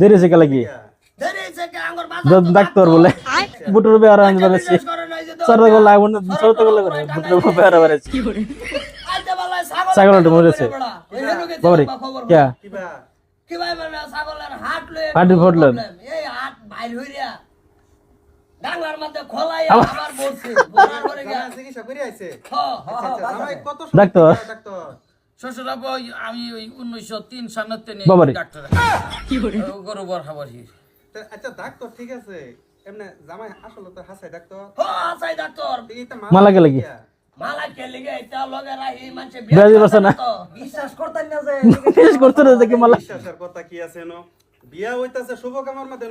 দেরি হয়েছে কালা কি? ডাক্তার বলে। বুটুর বেড়া আনতে পারেছি সরতে গেলে আগুন সরতে গেলে করে বুটুর বেড়া পারেছি ছাগলটা মরেছে। বাবারে। কে? ডাক্তার। শ্বশুর আমি ওই উনিশশো তিন সালের ডাক্তার। গরু খাবার আচ্ছা ডাক্তার ঠিক আছে। এমনি জামাই আসলে তো হাসাই ডাক্তার? হ আসাই ডাক্তার। মালা কি? মালা কে? লিগে এটা লগে রাহি না। বিশ্বাস করতেন না। যে বিশ্বাস করতে না দেখি মালা বিশ্বাসের কথা কি আছে নো বিয়া হইতাছে শুভ কামার মধ্যে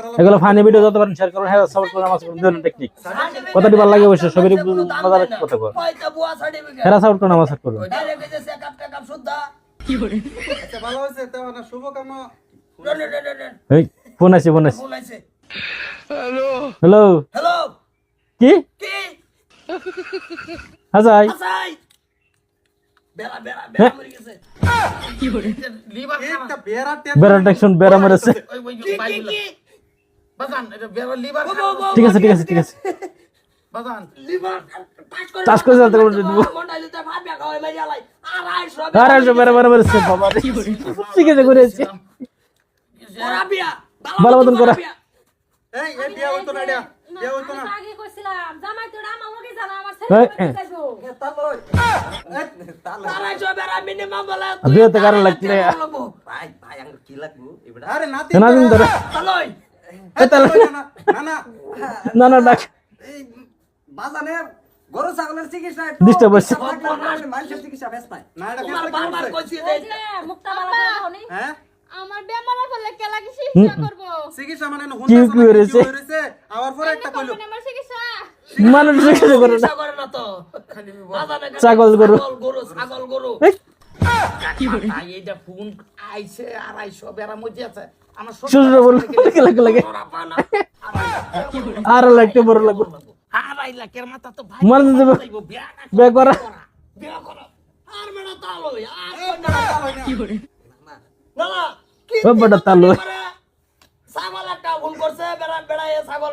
আলাদা এগুলো ফানি ভিডিও যত পারেন শেয়ার করুন হ্যাঁ সাপোর্ট করুন আমার সাপোর্ট টেকনিক কথাটি ভালো লাগে অবশ্যই সবারই মজার কথা কর হেরা সাপোর্ট করুন আমার সাপোর্ট করুন টেকআপ সুদ্ধা আচ্ছা ভালো হইছে তো না শুভ কাম এই ফোন আছে ফোন আছে। ফোন আইছে হ্যালো হ্যালো কি? কি? হাজাই আসাই ঠিক আছে ঠিক আছে ঠিক আছে বাজান লিভার করে করে করে হয় আড়াইশো বেড়া বেড়া মরেছে বাবা ঠিক আছে করেছি ওরা ভালো মতন করা। এই এই বিয়া হইতো না বিয়া হইতো না আগে কইছিলাম জামাই তোরা আমার লগে জানা আমার না। না ডাক। গরু ছাগলের চিকিৎসা হচ্ছে। মানুষের চিকিৎসা না এটা বারবার কইছি যে মুক্তা বালা হ্যাঁ? আমার বেমার কি চিকিৎসা করব? চিকিৎসা মানে কি কি হয়েছে? হয়েছে? আবার পরে একটা কইলো। আমার চিকিৎসা। মানুষ চিকিৎসা করে না। তো। ছাগল গরু। ছাগল গরু ছাগল গরু। এই, ভাই এইটা ফোন আইছে আড়াইশো বেড়া মধ্যে আছে। আমার শ্বশুর বল লাগে লাগে লাগে। ওরা পানা আর লাগতে বড় লাগবে। আড়াই লাখের মাথা তো ভাই মার দেব যাইবো, বিয়া না করা। আর মেড়া তালই আর কই না। না না কি বড় তালু। ছাগল একটা ভুল করছে বেড়া বেড়া ছাগল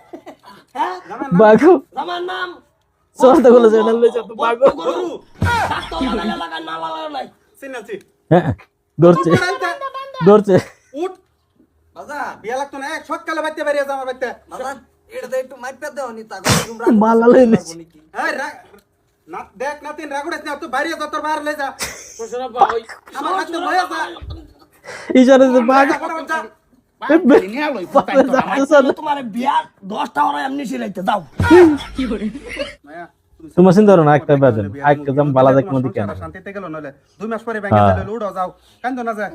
বাঘু। নাম? তো বাঘু। গরু। ডাক্তার লাগালে লাগায় না নাই। সিনালছি হ্যাঁ ধরছে। ধরছে। উঠ। বাজা বিয়া লাগতো না এক সকালে বাইতে বেরিয়ে যা আমার বাইতে বাজা এটা একটু মাইপা দেও নি তা মালা লই। এই না দেখ নাতিন রাগুড়াস না তুই বাইরে যা তোর বাইরে লে যা আব্বা ওই আমার হাতে যা। বাঘ। তোমার চিন্তা করো না একটা বেদন একটা দাম বালা দেখ মধ্যে কেন শান্তিতে গেল নলে দুই মাস পরে ব্যাংকে উড়ো যাও। কেন না যায়